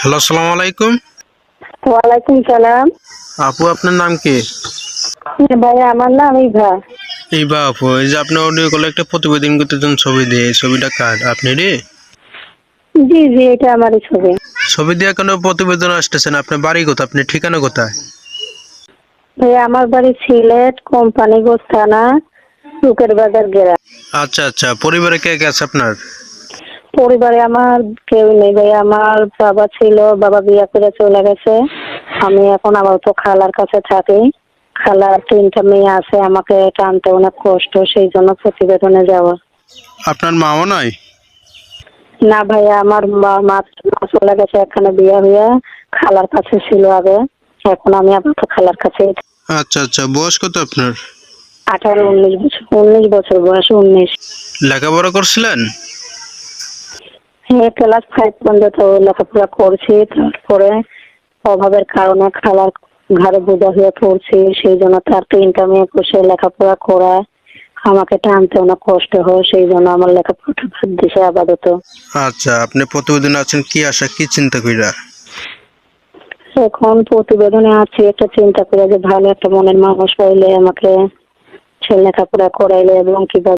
Hello সালাম আলাইকুম। ওয়ালাইকুম সালাম। আপু আপনার নাম কি? ভাই আমার নাম ইভা। বা আপু এই যে আপনি অডিও কলে একটা প্রতিবেদন করতেছেন ছবি দিয়ে এই ছবিটা কার? আপনি রে? জি জি এটা আমার ছবি। ছবি দিয়ে কেন প্রতিবেদন আসতেছেন? আপনার বাড়ি কোথায়? আপনি ঠিকানা কোথায়? ভাই আমার বাড়ি সিলেট কোম্পানিগঞ্জ থানা টুকের বাজার গ্রাম। আচ্ছা আচ্ছা পরিবারে কে কে আছে আপনার? পরিবারে আমার কেউ নেই ভাই। আমার বাবা ছিল বাবা বিয়ে করে চলে গেছে। আমি এখন আপাতত খালার কাছে থাকি। খালার তিনটা মেয়ে আছে আমাকে টানতে অনেক কষ্ট সেই জন্য প্রতিবেদনে যাওয়া। আপনার মাও নাই? না ভাইয়া আমার মা চলে গেছে এখানে বিয়ে হইয়া খালার কাছে ছিল আগে। এখন আমি আপাতত খালার কাছে আচ্ছা আচ্ছা। বয়স কত আপনার? আঠারো উনিশ বছর। উনিশ বছর বয়স উনিশ। লেখাপড়া করছিলেন? হ্যাঁ ক্লাস ফাইভ পর্যন্ত লেখাপড়া করছি তারপরে অভাবের কারণে খালার ঘরে বোঝা হয়ে পড়ছি সেই জন্য তার তিনটা মেয়ে বসে লেখাপড়া করা আমাকে টানতে অনেক কষ্ট হয় সেই জন্য আমার লেখাপড়াটা বাদ দিছে আপাতত। আচ্ছা আপনি প্রতিবেদন আছেন কি আশা কি চিন্তা কইরা? এখন প্রতিবেদনে আছি একটা চিন্তা করে যে ভালো একটা মনের মানুষ পাইলে আমাকে সে লেখাপড়া করাইলে এবং কীভাবে